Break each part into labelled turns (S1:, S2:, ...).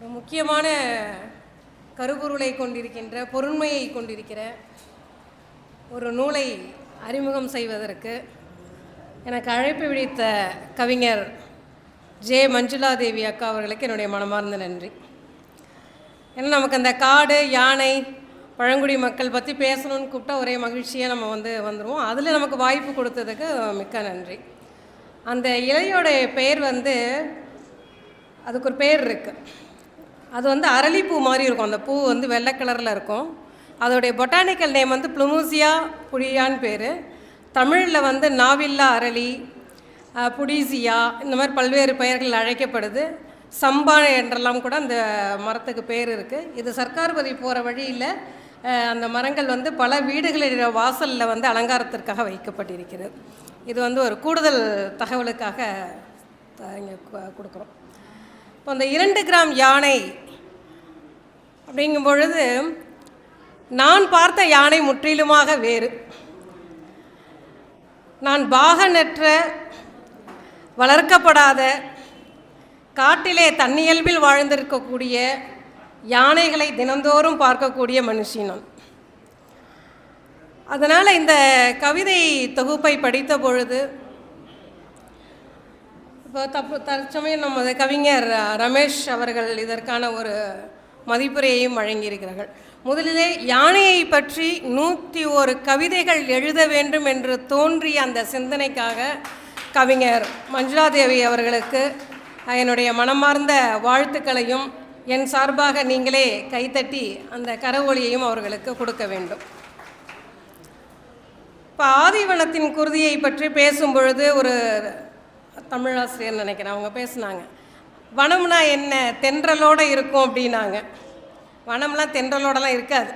S1: ஒரு முக்கியமான கருப்பொருளை கொண்டிருக்கின்ற பொருண்மையை கொண்டிருக்கிற ஒரு நூலை அறிமுகம் செய்வதற்கு எனக்கு அழைப்பு விடுத்த கவிஞர் ஜே. மஞ்சுளா தேவி அக்கா அவர்களுக்கு என்னுடைய மனமார்ந்த நன்றி. ஏன்னா நமக்கு அந்த காடு யானை பழங்குடி மக்கள் பற்றி பேசணும்னு கூப்பிட்டா ஒரே மகிழ்ச்சியாக நம்ம வந்து வந்துடுவோம் அதில் நமக்கு வாய்ப்பு கொடுத்ததுக்கு மிக்க நன்றி. அந்த இலையோடைய பெயர் வந்து அதுக்கு ஒரு பேர் இருக்குது அது வந்து அரளிப்பூ மாதிரி இருக்கும். அந்த பூ வந்து வெள்ளை கலரில் இருக்கும். அதோடைய பொட்டானிக்கல் நேம் வந்து ப்ளூமூசியா புடியான்னு பேர். தமிழில் வந்து நாவில்லா அரளி புடிசியா இந்த மாதிரி பல்வேறு பெயர்கள் அழைக்கப்படுது. சம்பா என்றெல்லாம் கூட அந்த மரத்துக்கு பேர் இருக்குது இது சர்க்கார்பதி போகிற வழியில் அந்த மரங்கள் வந்து பல வீடுகளின் வாசலில் வந்து அலங்காரத்திற்காக வைக்கப்பட்டிருக்கிறது. இது வந்து ஒரு கூடுதல் தகவலுக்காக இங்கே கொடுக்குறோம். இப்போ அந்த இரண்டு கிராம் யானை அப்படிங்கும் பொழுது நான் பார்த்த யானை முற்றிலுமாக வேறு. நான் பாகனற்ற வளர்க்கப்படாத காட்டிலே தன்னியல்பில் வாழ்ந்திருக்கக்கூடிய யானைகளை தினந்தோறும் பார்க்கக்கூடிய மனுஷினம் அதனால் இந்த கவிதை தொகுப்பை படித்த பொழுது இப்போ தப்பு தற்சமயம் நமது கவிஞர் ரமேஷ் அவர்கள் இதற்கான ஒரு மதிப்புரையையும் வழங்கியிருக்கிறார்கள். முதலிலே யானையை பற்றி நூற்றி ஒரு கவிதைகள் எழுத வேண்டும் என்று தோன்றிய அந்த சிந்தனைக்காக கவிஞர் மஞ்சுளாதேவி அவர்களுக்கு என்னுடைய மனமார்ந்த வாழ்த்துக்களையும் என் சார்பாக நீங்களே கைத்தட்டி அந்த கரவொலியையும் அவர்களுக்கு கொடுக்க வேண்டும். இப்போ ஆதிவனத்தின் குருதியை பற்றி பேசும் பொழுது ஒரு தமிழாசிரியர் நினைக்கிறேன். அவங்க பேசுனாங்க. வனம்னா என்ன? தென்றலோடு இருக்கும் அப்படின்னாங்க. வனம்லாம் தென்றலோடலாம் இருக்காது.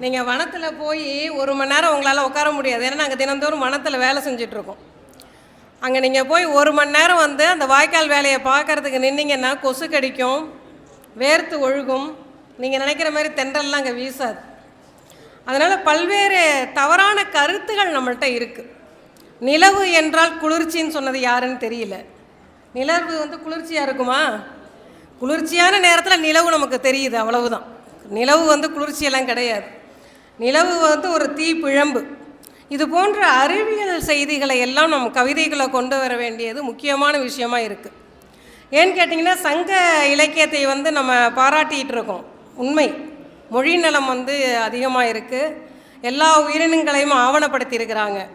S1: நீங்கள் வனத்தில் போய் ஒரு மணி நேரம் உங்களால் உட்கார முடியாது. ஏன்னா நாங்கள் தினந்தோறும் வனத்தில் வேலை செஞ்சிட்ருக்கோம். அங்கே நீங்கள் போய் ஒரு மணி நேரம் வந்து அந்த வாய்க்கால் வேலையை பார்க்கறதுக்கு நின்னீங்கன்னா கொசு கடிக்கும் வேர்த்து ஒழுகும். நீங்கள் நினைக்கிற மாதிரி தென்றல்லாம் அங்கே வீசாது. அதனால் பல்வேறு தவறான கருத்துகள் நம்மள்கிட்ட இருக்குது நிலவு என்றால் குளிர்ச்சின்னு சொன்னது யாருன்னு தெரியல. நிலவு வந்து குளிர்ச்சியாக இருக்குமா? குளிர்ச்சியான நேரத்தில் நிலவு நமக்கு தெரியுது அவ்வளவுதான். நிலவு வந்து குளிர்ச்சியெல்லாம் கிடையாது. நிலவு வந்து ஒரு தீ பிழம்பு. இது போன்ற அறிவியல் செய்திகளை எல்லாம் நம்ம கவிதைகளை கொண்டு வர வேண்டியது முக்கியமான விஷயமா இருக்குது ஏன்னு கேட்டிங்கன்னா சங்க இலக்கியத்தை வந்து நம்ம பாராட்டிகிட்டு இருக்கோம். உண்மை. மொழி நலம் வந்து அதிகமாக இருக்குது எல்லா உயிரினங்களையும் ஆவணப்படுத்தியிருக்கிறாங்க.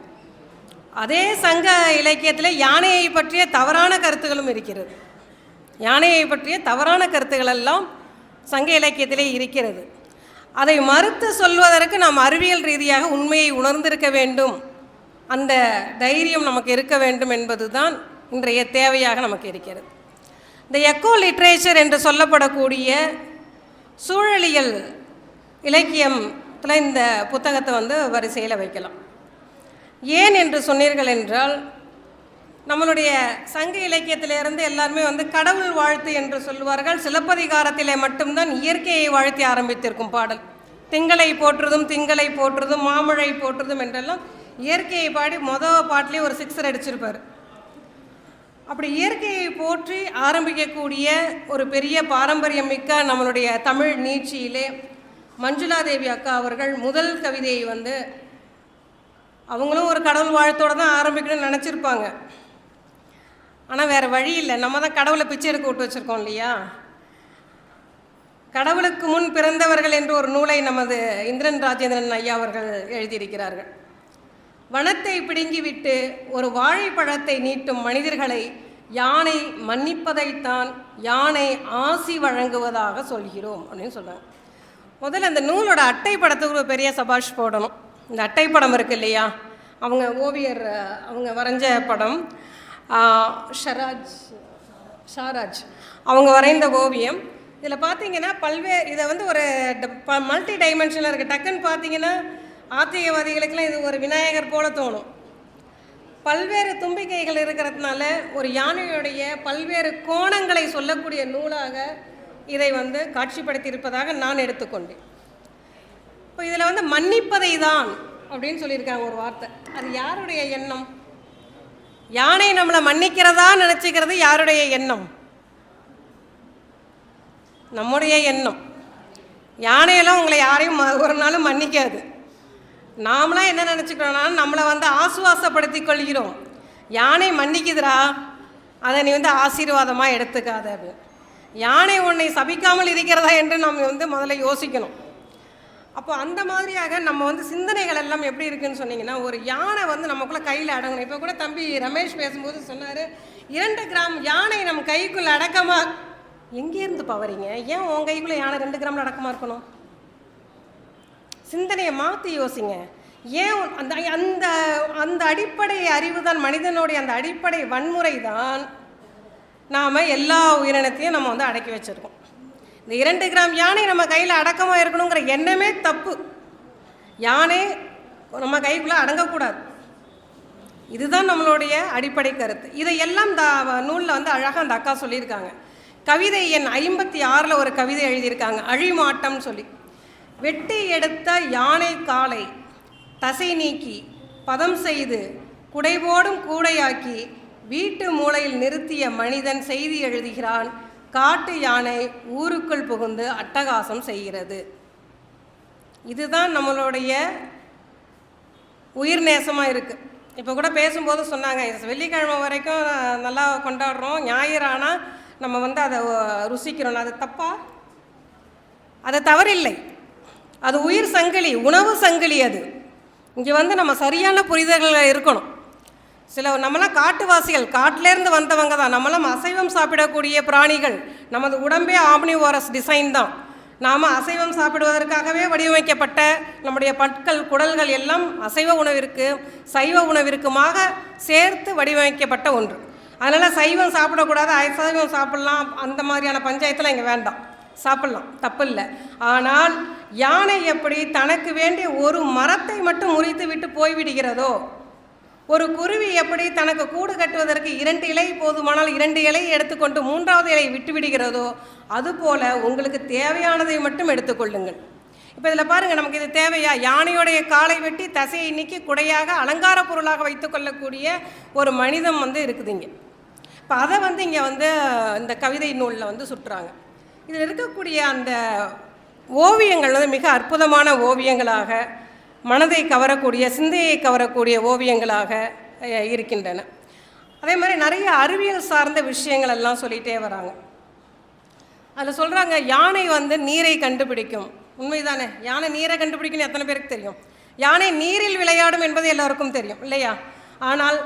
S1: அதே சங்க இலக்கியத்தில் யானையை பற்றிய தவறான கருத்துகளும் இருக்கிறது. யானையை பற்றிய தவறான கருத்துக்கள் எல்லாம் சங்க இலக்கியத்திலே இருக்கிறது. அதை மறுத்து சொல்வதற்கு நாம் அறிவியல் ரீதியாக உண்மையை உணர்ந்திருக்க வேண்டும். அந்த தைரியம் நமக்கு இருக்க வேண்டும் என்பதுதான் இன்றைய தேவையாக நமக்கு இருக்கிறது. இந்த எக்கோ லிட்ரேச்சர் என்று சொல்லப்படக்கூடிய சூழலியல் இலக்கியத்தில் இந்த புத்தகத்தை வந்து வரிசையில் வைக்கலாம். ஏன் என்று சொன்னீர்கள் என்றால் நம்மளுடைய சங்க இலக்கியத்திலிருந்து எல்லாருமே வந்து கடவுள் வாழ்த்து என்று சொல்லுவார்கள். சிலப்பதிகாரத்திலே மட்டும்தான் இயற்கையை வாழ்த்தி ஆரம்பித்திருக்கும் பாடல். திங்களை போற்றுதும் திங்களை போற்றுதும் மாமழை போற்றுதும் என்றெல்லாம் இயற்கையை பாடி மொதல் பாட்டிலே ஒரு சிக்ஸர் அடிச்சிருப்பார். அப்படி இயற்கையை போற்றி ஆரம்பிக்கக்கூடிய ஒரு பெரிய பாரம்பரியம் மிக்க நம்மளுடைய தமிழ் நீட்சியிலே மஞ்சுளாதேவி அக்கா அவர்கள் முதல் கவிதையை வந்து அவங்களும் ஒரு கடவுள் வாழ்த்தோடு தான் ஆரம்பிக்கணும்னு நினச்சிருப்பாங்க. ஆனால் வேறு வழி இல்லை. நம்ம தான் கடவுளை பிச்சை எடுக்க விட்டு வச்சுருக்கோம் இல்லையா? கடவுளுக்கு முன் பிறந்தவர்கள் என்று ஒரு நூலை நமது இந்திரன் ராஜேந்திரன் ஐயா அவர்கள் எழுதியிருக்கிறார்கள். வனத்தை பிடுங்கிவிட்டு ஒரு வாழைப்பழத்தை நீட்டும் மனிதர்களை யானை மன்னிப்பதைத்தான் யானை ஆசி வழங்குவதாக சொல்கிறோம் அப்படின்னு சொல்கிறாங்க முதல்ல அந்த நூலோட அட்டை படத்துக்கு ஒரு பெரிய சபாஷ் போடணும். இந்த அட்டை படம் இருக்கு இல்லையா? அவங்க ஓவியர் அவங்க வரைஞ்ச படம் ஷராஜ் ஷாராஜ். அவங்க வரைந்த ஓவியம். இதில் பார்த்தீங்கன்னா பல்வேறு இதை வந்து ஒரு மல்டி டைமென்ஷனில் இருக்குது டக்குன்னு பார்த்தீங்கன்னா ஆத்திகவாதிகளுக்கெல்லாம் இது ஒரு விநாயகர் போல தோணும். பல்வேறு தும்பிக்கைகள் இருக்கிறதுனால ஒரு யானையுடைய பல்வேறு கோணங்களை சொல்லக்கூடிய நூலாக இதை வந்து காட்சிப்படுத்தியிருப்பதாக நான் எடுத்துக்கொண்டேன். இப்போ இதில் வந்து மன்னிப்பதை தான் அப்படின்னு சொல்லியிருக்காங்க ஒரு வார்த்தை. அது யாருடைய எண்ணம்? யானை நம்மளை மன்னிக்கிறதா நினச்சிக்கிறது யாருடைய எண்ணம்? நம்முடைய எண்ணம். யானையெல்லாம் உங்களை யாரையும் ஒரு நாளும் மன்னிக்காது. நாமளாம் என்ன நினச்சிக்கிறோம்னா நம்மளை வந்து ஆசுவாசப்படுத்தி கொள்கிறோம். யானை மன்னிக்குதுரா அதை நீ வந்து ஆசீர்வாதமாக எடுத்துக்காத அப்படின்னு. யானை உன்னை சபிக்காமல் இருக்கிறதா என்று நம்ம வந்து முதல்ல யோசிக்கணும். அப்போ அந்த மாதிரியாக நம்ம வந்து சிந்தனைகள் எல்லாம் எப்படி இருக்குன்னு சொன்னீங்கன்னா ஒரு யானை வந்து நமக்குள்ள கையில் அடங்கணும். இப்போ கூட தம்பி ரமேஷ் பேசும்போது சொன்னார் இரண்டு கிராம் யானை நம்ம கைக்குள்ள அடக்கமா? எங்கேருந்து பவறீங்க? ஏன் உன் கைக்குள்ள யானை ரெண்டு கிராமில் அடக்கமாக இருக்கணும்? சிந்தனையை மாற்றி யோசிங்க. ஏன் அந்த அந்த அந்த அடிப்படை அறிவு தான் மனிதனுடைய அந்த அடிப்படை வன்முறை தான் நாம் எல்லா உயிரினத்தையும் நம்ம வந்து அடக்கி வச்சுருக்கோம். இந்த இரண்டு கிராம் யானை நம்ம கையில் அடக்கமாக இருக்கணுங்கிற எண்ணமே தப்பு. யானை நம்ம கைக்குள்ளே அடங்கக்கூடாது. இதுதான் நம்மளுடைய அடிப்படை கருத்து. இதையெல்லாம் இந்த நூலில் வந்து அழகாக அந்த அக்கா சொல்லியிருக்காங்க. கவிதை என் ஐம்பத்தி ஆறில் ஒரு கவிதை எழுதியிருக்காங்க. அழிமாட்டம்னு சொல்லி. வெட்டி எடுத்த யானை காலை தசை நீக்கி பதம் செய்து குடைபோடும் கூடையாக்கி வீட்டு மூலையில் நிறுத்திய மனிதன் செய்தி எழுதுகிறான். காட்டு யானை ஊருக்குள் புகுந்து அட்டகாசம் செய்கிறது. இதுதான் நம்மளுடைய உயிர் நேசமாக இருக்குது இப்போ கூட பேசும்போது சொன்னாங்க வெள்ளிக்கிழமை வரைக்கும் நல்லா கொண்டாடுறோம் ஞாயிறு ஆனால் நம்ம வந்து அதை ருசிக்கிறோம். அது தப்பா? அது தவறில்லை. அது உயிர் சங்கிலி உணவு சங்கிலி அது. இங்கே வந்து நம்ம சரியான புரிதல்கள் இருக்கணும். சில நம்மளாம் காட்டுவாசிகள் காட்டிலேருந்து வந்தவங்க தான். நம்மளாம் அசைவம் சாப்பிடக்கூடிய பிராணிகள். நமது உடம்பே ஆம்னிவோரஸ் டிசைன் தான். நாம் அசைவம் சாப்பிடுவதற்காகவே வடிவமைக்கப்பட்ட நம்முடைய பற்கள் குடல்கள் எல்லாம் அசைவ உணவிற்கு சைவ உணவிற்குமாக சேர்த்து வடிவமைக்கப்பட்ட ஒன்று. அதனால் சைவம் சாப்பிடக்கூடாது அசைவம் சாப்பிடலாம் அந்த மாதிரியான பஞ்சாயத்தில் இங்கே வேண்டாம். சாப்பிடலாம் தப்பு இல்லை. ஆனால் யானை எப்படி தனக்கு வேண்டிய ஒரு மரத்தை மட்டும் முறித்து விட்டு போய்விடுகிறதோ ஒரு குருவி எப்படி தனக்கு கூடு கட்டுவதற்கு இரண்டு இலை போதுமானால் இரண்டு இலையை எடுத்துக்கொண்டு மூன்றாவது இலையை விட்டு விடுகிறதோ அதுபோல உங்களுக்கு தேவையானதை மட்டும் எடுத்துக்கொள்ளுங்கள். இப்போ இதில் பாருங்கள் நமக்கு இது தேவையா? யானையுடைய காலை வெட்டி தசையை நீக்கி குடையாக அலங்கார பொருளாக வைத்துக்கொள்ளக்கூடிய ஒரு மனிதம் வந்து இருக்குது இங்கே. இப்போ அதை வந்து இங்கே வந்து இந்த கவிதை நூலில் வந்து சுட்டுறாங்க. இதில் இருக்கக்கூடிய அந்த ஓவியங்கள் வந்து மிக அற்புதமான ஓவியங்களாக மனதை கவரக்கூடிய சிந்தையை கவரக்கூடிய ஓவியங்களாக இருக்கின்றன. அதே மாதிரி நிறைய அறிவியல் சார்ந்த விஷயங்கள் எல்லாம் சொல்லிகிட்டே வராங்க. அதில் சொல்கிறாங்க யானை வந்து நீரை கண்டுபிடிக்கும். உண்மைதானே? யானை நீரை கண்டுபிடிக்கும்னு எத்தனை பேருக்கு தெரியும்? யானை நீரில் விளையாடும் என்பது எல்லாருக்கும் தெரியும் இல்லையா? ஆனால்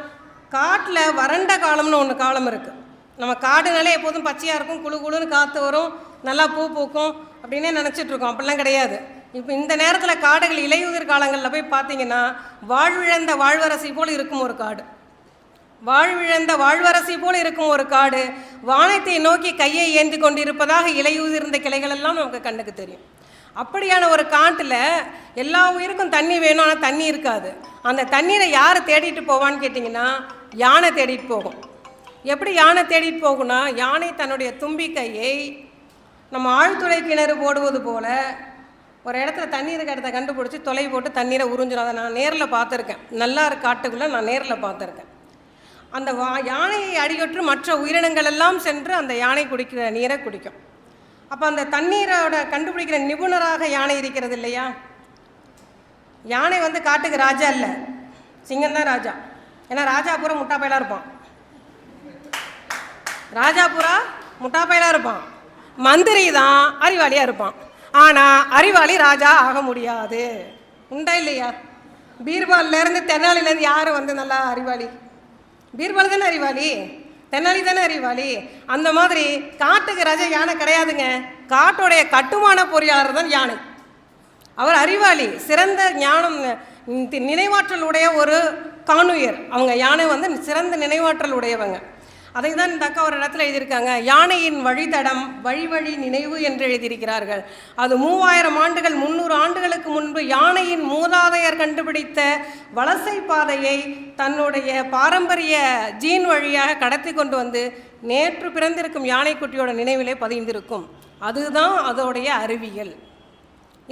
S1: காட்டில் வறண்ட காலம்னு ஒன்று காலம் இருக்குது நம்ம காடுனாலே எப்போதும் பச்சையாக இருக்கும் குழு குளுன்னு காற்று வரும் நல்லா பூ பூக்கும் அப்படின்னே நினச்சிட்டு இருக்கோம். அப்படிலாம் கிடையாது. இப்போ இந்த நேரத்தில் காடுகள் இலையுதிர் காலங்களில் போய் பார்த்தீங்கன்னா வாழ்விழந்த வாழ்வரசி போல் இருக்கும் ஒரு காடு. வாழ்விழந்த வாழ்வரசி போல் இருக்கும் ஒரு காடு. வானத்தை நோக்கி கையை ஏந்தி கொண்டிருப்பதாக இலையுதிர்ந்த கிளைகள் எல்லாம் நமக்கு கண்ணுக்கு தெரியும். அப்படியான ஒரு காட்டில் எல்லா உயிருக்கும் தண்ணி வேணும் ஆனால் தண்ணி இருக்காது. அந்த தண்ணீரை யார் தேடிட்டு போவான்னு கேட்டிங்கன்னா யானை தேடிட்டு போகும். எப்படி யானை தேடிட்டு போகும்னா யானை தன்னுடைய தும்பிக்கையை நம்ம ஆழ்துளை கிணறு போடுவது போல ஒரு இடத்துல தண்ணீர் இடத்த கண்டுபிடிச்சி தொலை போட்டு தண்ணீரை உறிஞ்சிடும் அதை நான் நேரில் பார்த்துருக்கேன். நல்லாறு காட்டுக்குள்ளே நான் நேரில் பார்த்துருக்கேன். அந்த வா யானையை அடியொற்று மற்ற உயிரினங்கள் எல்லாம் சென்று அந்த யானை குடிக்கிற நீரை குடிக்கும். அப்போ அந்த தண்ணீரோட கண்டுபிடிக்கிற நிபுணராக யானை இருக்கிறது இல்லையா? யானை வந்து காட்டுக்கு ராஜா இல்லை. சிங்கம் தான் ராஜா. ஏன்னா ராஜா பூரா இருப்பான். ராஜா பூரா இருப்பான். மந்திரி தான் அறிவாளியாக இருப்பான். ஆனால் அறிவாளி ராஜா ஆக முடியாது. உண்டா இல்லையா? பீர்பால்லேருந்து தென்னாலிலேருந்து யார் வந்து நல்லா அறிவாளி? பீர்பால் தானே அறிவாளி? தென்னாலி தானே அறிவாளி? அந்த மாதிரி காட்டுக்கு ராஜா யானை கிடையாதுங்க. காட்டுடைய கட்டுமான பொறியாளர் தான் யானை. அவர் அறிவாளி சிறந்த ஞானம் நினைவாற்றல் உடைய ஒரு காணுயர். அவங்க யானை வந்து சிறந்த நினைவாற்றல் உடையவங்க. அதை தான் இந்த அக்கா ஒரு இடத்துல எழுதியிருக்காங்க. யானையின் வழித்தடம் வழி வழி நினைவு என்று எழுதியிருக்கிறார்கள். அது மூவாயிரம் ஆண்டுகள் முந்நூறு ஆண்டுகளுக்கு முன்பு யானையின் மூதாதையர் கண்டுபிடித்த வலசை பாதையை தன்னுடைய பாரம்பரிய ஜீன் வழியாக கடத்தி கொண்டு வந்து நேற்று பிறந்திருக்கும் யானைக்குட்டியோட நினைவிலே பதிந்திருக்கும். அதுதான் அதோடைய அறிவியல்.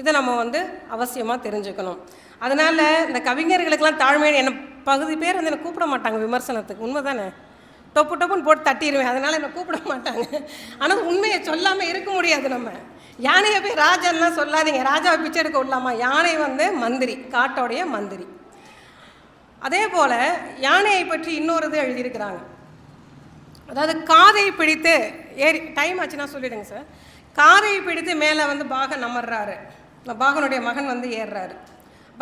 S1: இதை நம்ம வந்து அவசியமாக தெரிஞ்சுக்கணும். அதனால் இந்த கவிஞர்களுக்கெல்லாம் தாழ்மையான என்ன பகுதி பேர் வந்து என்னை கூப்பிட மாட்டாங்க விமர்சனத்துக்கு. உண்மை தானே டொப்பு டொப்புன்னு போட்டு தட்டிடுவேன். அதனால் என்னை கூப்பிட மாட்டாங்க. ஆனால் உண்மையை சொல்லாமல் இருக்க முடியாது நம்ம. யானையை போய் ராஜன்லாம் சொல்லாதீங்க. ராஜாவை பிச்சை எடுக்க விடலாமா? யானை வந்து மந்திரி காட்டோடைய மந்திரி. அதே போல் யானையை பற்றி இன்னொரு இது எழுதியிருக்கிறாங்க. அதாவது காதை பிடித்து ஏறி டைம் ஆச்சுன்னா சொல்லிடுங்க சார் காதை பிடித்து மேலே வந்து பாகன் அமர்றாரு. பாகனுடைய மகன் வந்து ஏறுறாரு.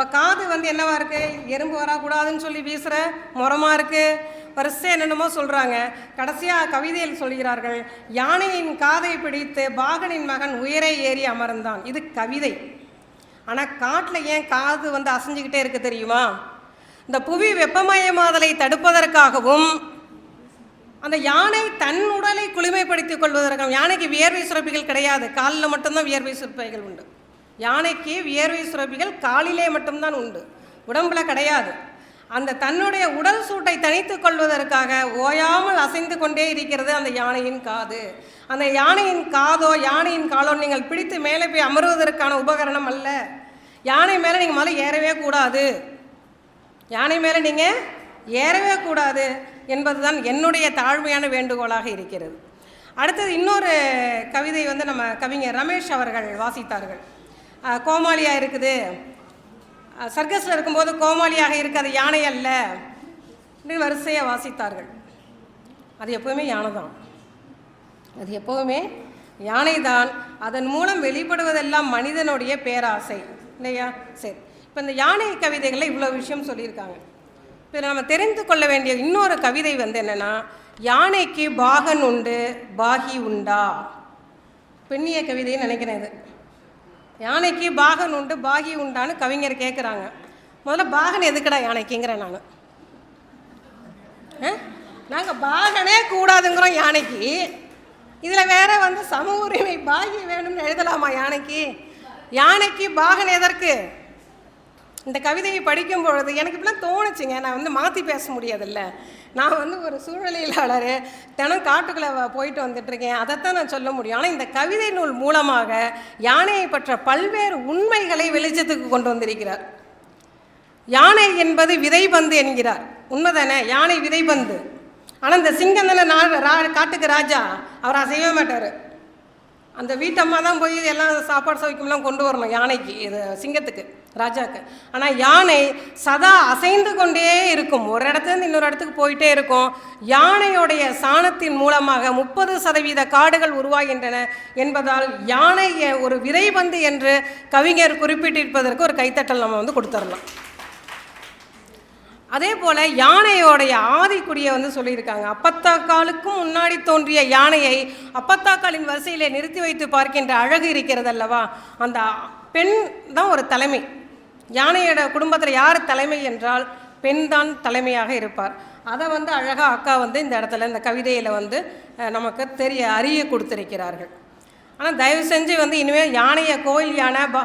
S1: இப்போ காது வந்து என்னவா இருக்கு? எறும்பு வரக்கூடாதுன்னு சொல்லி வீசுகிற முறமாக இருக்கு? வரிசை என்னென்னமோ சொல்கிறாங்க கடைசியாக கவிதையில் சொல்கிறார்கள் யானையின் காதை பிடித்து பாகனின் மகன் உயரே ஏறி அமர்ந்தான். இது கவிதை. ஆனால் காட்டில் ஏன் காது வந்து அசைஞ்சுக்கிட்டே இருக்கு தெரியுமா? இந்த புவி வெப்பமயமாதலை தடுப்பதற்காகவும் அந்த யானை தன் உடலை குளுமைப்படுத்திக் கொள்வதற்கும் யானைக்கு வியர்வை சுரப்பிகள் கிடையாது. காலில் மட்டும்தான் வியர்வை சுரப்பிகள் உண்டு. யானைக்கு வியர்வை சுரப்பிகள் காலிலே மட்டும்தான் உண்டு. உடம்புல கிடையாது. அந்த தன்னுடைய உடல் சூட்டை தனித்து கொள்வதற்காக ஓயாமல் அசைந்து கொண்டே இருக்கிறது அந்த யானையின் காது. அந்த யானையின் காதோ யானையின் காலோ நீங்கள் பிடித்து மேலே போய் அமருவதற்கான உபகரணம் அல்ல. யானை மேலே நீங்கள் முதல்ல ஏறவே கூடாது. யானை மேலே நீங்கள் ஏறவே கூடாது என்பதுதான் என்னுடைய தாழ்மையான வேண்டுகோளாக இருக்கிறது. அடுத்தது இன்னொரு கவிதை வந்து நம்ம கவிஞர் ரமேஷ் அவர்கள் வாசித்தார்கள். கோமாளியாக இருக்குது. சர்க்கஸில் இருக்கும்போது கோமாளியாக இருக்கு அது யானை அல்ல என்று வரிசையாக வாசித்தார்கள். அது எப்போவுமே யானை தான் அது எப்போவுமே யானை தான் அதன் மூலம் வெளிப்படுவதெல்லாம் மனிதனுடைய பேராசை இல்லையா? சரி. இப்போ இந்த யானை கவிதைகளில் இவ்வளோ விஷயம் சொல்லியிருக்காங்க. இப்போ நம்ம தெரிந்து கொள்ள வேண்டிய இன்னொரு கவிதை வந்து என்னென்னா யானைக்கு பாகன் உண்டு பாகி உண்டா? பெண்ணிய கவிதைன்னு நினைக்கிறேன் இது. யானைக்கு பாகன் உண்டு பாகி உண்டான்னு கவிஞர் கேட்குறாங்க முதல்ல பாகன் எதுக்குடா யானைக்குங்கிறேன் நான். நாங்கள் பாகனே கூடாதுங்கிறோம் யானைக்கு. இதில் வேற வந்து சம உரிமை பாகி வேணும்னு எழுதலாமா யானைக்கு? யானைக்கு பாகன் எதற்கு? இந்த கவிதையை படிக்கும் பொழுது எனக்கு இப்படிலாம் தோணுச்சுங்க. நான் வந்து மாற்றி பேச முடியாதுல்ல. நான் வந்து ஒரு சூழ்நிலையாளர் தினம் காட்டுக்குள்ளே போயிட்டு வந்துட்டுருக்கேன். அதைத்தான் நான் சொல்ல முடியும். ஆனால் இந்த கவிதை நூல் மூலமாக யானையை பற்ற பல்வேறு உண்மைகளை வெளிச்சத்துக்கு கொண்டு வந்திருக்கிறார். யானை என்பது விதைபந்து என்கிறார். உண்மைதானே? யானை விதைபந்து ஆனால் இந்த சிங்கம் தானே ரா- காட்டுக்கு ராஜா அவர் அசையவே மாட்டார். அந்த வீட்டம்மா தான் போய் எல்லாம் சாப்பாடு சமைக்கும்லாம் கொண்டு வரணும் யானைக்கு இது சிங்கத்துக்கு. ராஜாக்கு. ஆனால் யானை சதா அசைந்து கொண்டே இருக்கும். ஒரு இடத்துலேருந்து இன்னொரு இடத்துக்கு போயிட்டே இருக்கும். யானையுடைய சாணத்தின் மூலமாக முப்பது சதவீத காடுகள் உருவாகின்றன என்பதால் யானை ஒரு விரைபந்து என்று கவிஞர் குறிப்பிட்டிருப்பதற்கு ஒரு கைத்தட்டல் நம்ம வந்து கொடுத்துடலாம். அதே போல் யானையோடைய ஆதிக்குடியை வந்து சொல்லியிருக்காங்க. அப்பத்தாக்காலுக்கும் முன்னாடி தோன்றிய யானையை அப்பத்தாக்காலின் வரிசையிலே நிறுத்தி வைத்து பார்க்கின்ற அழகு இருக்கிறது அல்லவா அந்த பெண் தான் ஒரு தலைமை. யானையோட குடும்பத்தில் யார் தலைமை என்றால் பெண்தான் தலைமையாக இருப்பார். அதை வந்து அழகாக அக்கா வந்து இந்த இடத்துல இந்த கவிதையில் வந்து நமக்கு தெரிய அறிய கொடுத்துருக்கிறார்கள். ஆனால் தயவு செஞ்சு வந்து இனிமேல் யானையை கோயில் யானை பா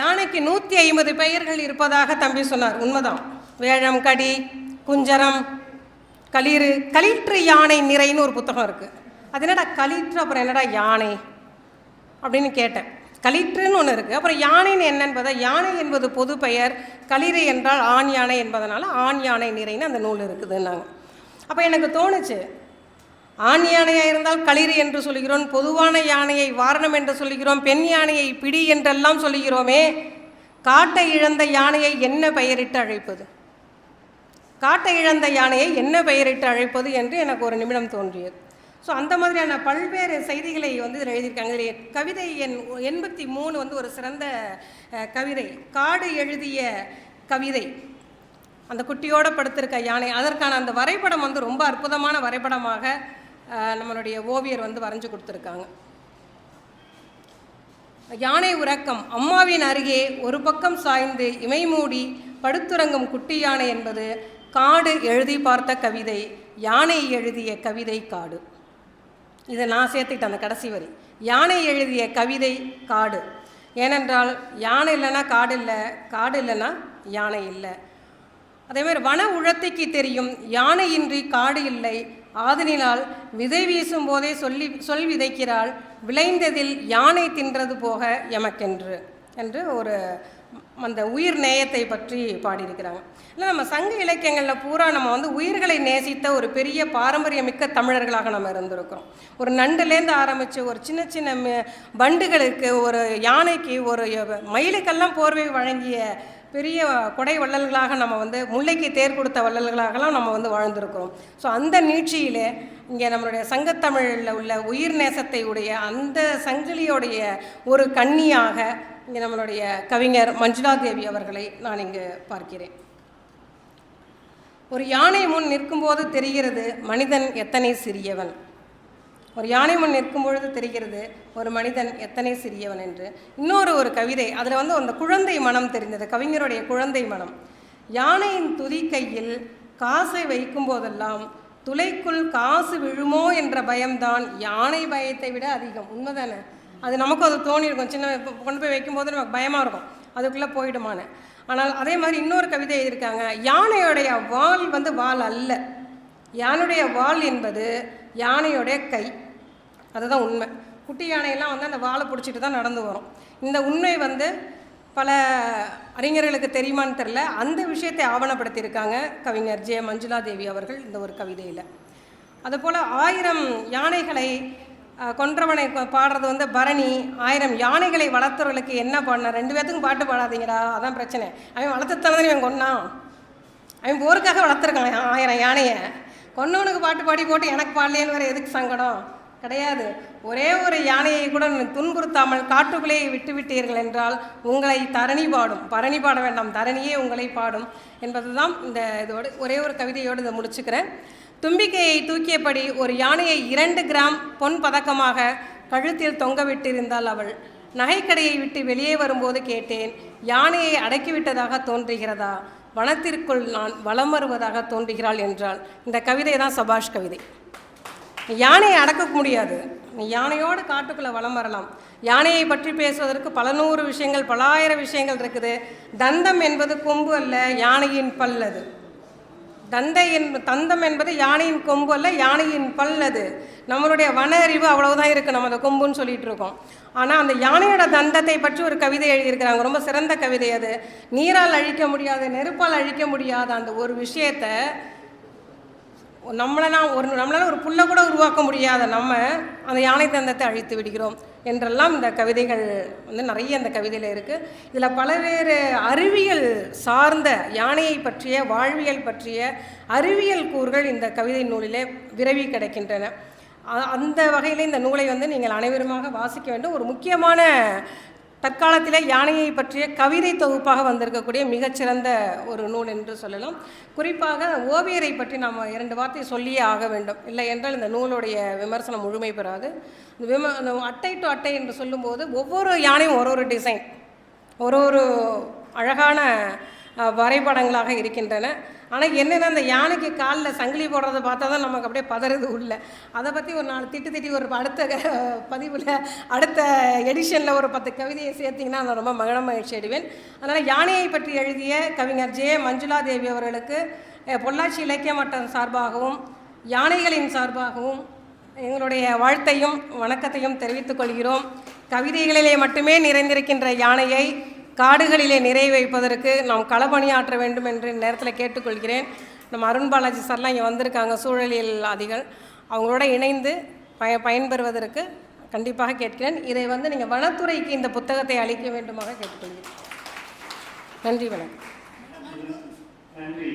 S1: யானைக்கு நூற்றி ஐம்பது பெயர்கள் இருப்பதாக தம்பி சொன்னார். உண்மைதான். வேழம் கடி குஞ்சரம் களிறு களிற்று யானை நிறைன்னு ஒரு புத்தகம் இருக்குது அது என்னடா களிற்று அப்புறம் என்னடா யானை அப்படின்னு கேட்டேன். களிற்றுன்னு ஒன்று இருக்குது அப்புறம் யானைன்னு என்னென்பதை யானை என்பது பொது பெயர். களிறு என்றால் ஆண் யானை என்பதனால் ஆண் யானை நிறைன்னு அந்த நூல் இருக்குதுன்னாங்க. அப்போ எனக்கு தோணுச்சு ஆண் யானையாக இருந்தால் களிறு என்று சொல்கிறோம் பொதுவான யானையை வாரணம் என்று சொல்கிறோம் பெண் யானையை பிடி என்றெல்லாம் சொல்கிறோமே காட்டை இழந்த யானையை என்ன பெயரிட்டு அழைப்பது? காட்டை இழந்த யானையை என்ன பெயரிட்டு அழைப்பது என்று எனக்கு ஒரு நிமிடம் தோன்றியது. ஸோ அந்த மாதிரியான பல்வேறு செய்திகளை வந்து இதில் எழுதியிருக்காங்க. இதில் கவிதை எண் எண்பத்தி மூணு வந்து ஒரு சிறந்த கவிதை. காடு எழுதிய கவிதை. அந்த குட்டியோட படுத்திருக்க யானை. அதற்கான அந்த வரைபடம் வந்து ரொம்ப அற்புதமான வரைபடமாக நம்மளுடைய ஓவியர் வந்து வரைஞ்சு கொடுத்துருக்காங்க. யானை உறக்கம். அம்மாவின் அருகே ஒரு பக்கம் சாய்ந்து இமைமூடி படுத்துறங்கும் குட்டி யானை என்பது காடு எழுதி பார்த்த கவிதை. யானை எழுதிய கவிதை காடு. இதை நான் சேர்த்துக்கிட்டேன் அந்த கடைசி வரி. யானை எழுதிய கவிதை காடு. ஏனென்றால் யானை இல்லைன்னா காடு இல்லை காடு இல்லைன்னா யானை இல்லை. அதேமாதிரி வன உழத்தைக்கு தெரியும் யானையின்றி காடு இல்லை. ஆதலினால் விதை வீசும் போதே சொல்லி சொல் விதைக்கிறாள் விளைந்ததில் யானை தின்றது போக எமக்கென்று. என்று ஒரு அந்த உயிர் நேயத்தை பற்றி பாடியிருக்கிறாங்க. இல்லை நம்ம சங்க இலக்கியங்களில் பூரா நம்ம வந்து உயிர்களை நேசித்த ஒரு பெரிய பாரம்பரியமிக்க தமிழர்களாக நம்ம இருந்திருக்கிறோம். ஒரு நண்டுலேருந்து ஆரம்பித்து ஒரு சின்ன சின்ன வண்டுகளுக்கு ஒரு யானைக்கு ஒரு மயிலுக்கெல்லாம் போர்வை வழங்கிய பெரிய கொடை வள்ளல்களாக நம்ம வந்து முல்லைக்கு தேர் கொடுத்த வள்ளல்களாகலாம் நம்ம வந்து வாழ்ந்திருக்கிறோம். ஸோ அந்த நீட்சியிலே இங்கே நம்மளுடைய சங்கத்தமிழில் உள்ள உயிர் நேசத்தை உடைய அந்த சங்கிலியோடைய ஒரு கன்னியாக இங்கே நம்மளுடைய கவிஞர் மஞ்சுளா தேவி அவர்களை நான் இங்கு பார்க்கிறேன். ஒரு யானை முன் நிற்கும்போது தெரிகிறது மனிதன் எத்தனை சிறியவன். ஒரு யானை முன் நிற்கும் பொழுது தெரிகிறது ஒரு மனிதன் எத்தனை சிறியவன் என்று. இன்னொரு ஒரு கவிதை அதில் வந்து அந்த குழந்தை மனம் தெரிந்தது கவிஞருடைய குழந்தை மனம். யானையின் துதி கையில் காசை வைக்கும் போதெல்லாம் துளைக்குள் காசு விழுமோ என்ற பயம்தான் யானை பயத்தை விட அதிகம். உண்மைதானே? அது நமக்கும் அது தோணியிருக்கும். சின்ன இப்போ கொண்டு போய் வைக்கும்போது நமக்கு பயமாக இருக்கும். அதுக்குள்ளே போயிடுமான்னு. ஆனால் அதே மாதிரி இன்னொரு கவிதை எழுதியிருக்காங்க யானையுடைய வால் வந்து வால் அல்ல. யானுடைய வால் என்பது யானையுடைய கை. அதுதான் உண்மை. குட்டி யானையெல்லாம் வந்து அந்த வாழை பிடிச்சிட்டு தான் நடந்து வரும். இந்த உண்மை வந்து பல அறிஞர்களுக்கு தெரியுமான்னு தெரில அந்த விஷயத்தை ஆவணப்படுத்தியிருக்காங்க கவிஞர் ஜே மஞ்சுளா தேவி அவர்கள் இந்த ஒரு கவிதையில். அதுபோல் ஆயிரம் யானைகளை கொன்றவனை பாடுறது வந்து பரணி. ஆயிரம் யானைகளை வளர்த்துறவர்களுக்கு என்ன பண்ண ரெண்டு பேர்த்துக்கும் பாட்டு பாடாதீங்கடா அதான் பிரச்சனை. அவன் வளர்த்து தானே இவன் கொன்னான். அவன் போருக்காக வளர்த்துருக்கான் ஆயிரம் யானையை. கொன்னவனுக்கு பாட்டு பாடி போட்டு எனக்கு பாடலையேன்னு வேறு எதுக்கு சங்கடம்? கிடையாது. ஒரே ஒரு யானையை கூட துன்புறுத்தாமல் காட்டுக்குள்ளே விட்டு விட்டீர்கள் என்றால் உங்களை தரணி பாடும். பரணி பாட வேண்டாம். தரணியே உங்களை பாடும் என்பதுதான் இந்த இதோடு ஒரே ஒரு கவிதையோடு இதை முடிச்சுக்கிறேன். தும்பிக்கையை தூக்கியபடி ஒரு யானையை இரண்டு கிராம் பொன் பதக்கமாக கழுத்தில் தொங்க விட்டிருந்தாள் அவள். நகைக்கடையை விட்டு வெளியே வரும்போது கேட்டேன் யானையை அடக்கிவிட்டதாக தோன்றுகிறதா? வனத்திற்குள் நான் வலம் வருவதாக தோன்றுகிறாள் என்றாள். இந்த கவிதை தான் சபாஷ் கவிதை. யானையை அடக்க முடியாது. நீ யானையோடு காட்டுக்குள்ளே வலம் வரலாம். யானையை பற்றி பேசுவதற்கு பல நூறு விஷயங்கள் பலாயிரம் விஷயங்கள் இருக்குது. தந்தம் என்பது கொம்பு அல்ல யானையின் பல் அது. தந்தை என் தந்தம் என்பது யானையின் கொம்பு அல்ல யானையின் பல் அது. நம்மளுடைய வன அறிவு அவ்வளவுதான் இருக்குது நம்ம அதை கொம்புன்னு சொல்லிகிட்டு இருக்கோம். ஆனால் அந்த யானையோட தந்தத்தை பற்றி ஒரு கவிதை எழுதியிருக்கிறாங்க. ரொம்ப சிறந்த கவிதை அது. நீரால் அழிக்க முடியாத நெருப்பால் அழிக்க முடியாத அந்த ஒரு விஷயத்தை நம்மளெல்லாம் ஒரு நம்மளால் ஒரு புல்லை கூட உருவாக்க முடியாத நம்ம அந்த யானை தந்தத்தை அழித்து விடுகிறோம் என்றெல்லாம் இந்த கவிதைகள் வந்து நிறைய அந்த கவிதையில் இருக்குது இதில் பலவேறு அறிவியல் சார்ந்த யானையை பற்றிய வாழ்வியல் பற்றிய அறிவியல் கூறுகள் இந்த கவிதை நூலிலே விரவி கிடைக்கின்றன. அந்த வகையில் இந்த நூலை வந்து நீங்கள் அனைவருமாக வாசிக்க வேண்டும். ஒரு முக்கியமான தற்காலத்தில் யானையை பற்றிய கவிதை தொகுப்பாக வந்திருக்கக்கூடிய மிகச்சிறந்த ஒரு நூல் என்று சொல்லலாம். குறிப்பாக ஓவியரை பற்றி நாம் இரண்டு வார்த்தை சொல்லியே ஆக வேண்டும். இல்லை என்றால் இந்த நூலுடைய விமர்சனம் முழுமை பெறாது. இந்த விம அட்டை டு அட்டை என்று சொல்லும்போது ஒவ்வொரு யானையும் ஒரு ஒரு டிசைன் ஒரு ஒரு அழகான வரைபடங்களாக இருக்கின்றன. ஆனால் என்னென்னா அந்த யானைக்கு காலில் சங்கிலி போடுறத பார்த்தா தான் நமக்கு அப்படியே பதறது உள்ள. அதை பற்றி ஒரு நாலு திட்டு திட்டி ஒரு அடுத்த பதிவில் அடுத்த எடிஷனில் ஒரு பத்து கவிதையை சேர்த்திங்கன்னா நான் ரொம்ப மகிழ மகிழ்ச்சி அடைவேன். அதனால் யானையை பற்றி எழுதிய கவிஞர் ஜே. மஞ்சுளா தேவி அவர்களுக்கு பொள்ளாச்சி இலக்கிய மட்டம் சார்பாகவும் யானைகளின் சார்பாகவும் எங்களுடைய வாழ்த்தையும் வணக்கத்தையும் தெரிவித்துக் கொள்கிறோம். கவிதைகளிலே மட்டுமே நிறைந்திருக்கின்ற யானையை காடுகளிலே நிறை வைப்பதற்கு நாம் களப்பணியாற்ற வேண்டும் என்று இந்த நேரத்தில் கேட்டுக்கொள்கிறேன். நம்ம அருண் பாலாஜி சார்லாம் இங்கே வந்திருக்காங்க சூழலியல் அதிகள். அவங்களோட இணைந்து பய பயன்பெறுவதற்கு கண்டிப்பாக கேட்கிறேன். இதை வந்து நீங்கள் வனத்துறைக்கு இந்த புத்தகத்தை அளிக்க வேண்டுமாக கேட்டுக்கொள்கிறேன். நன்றி வணக்கம்.
S2: நன்றி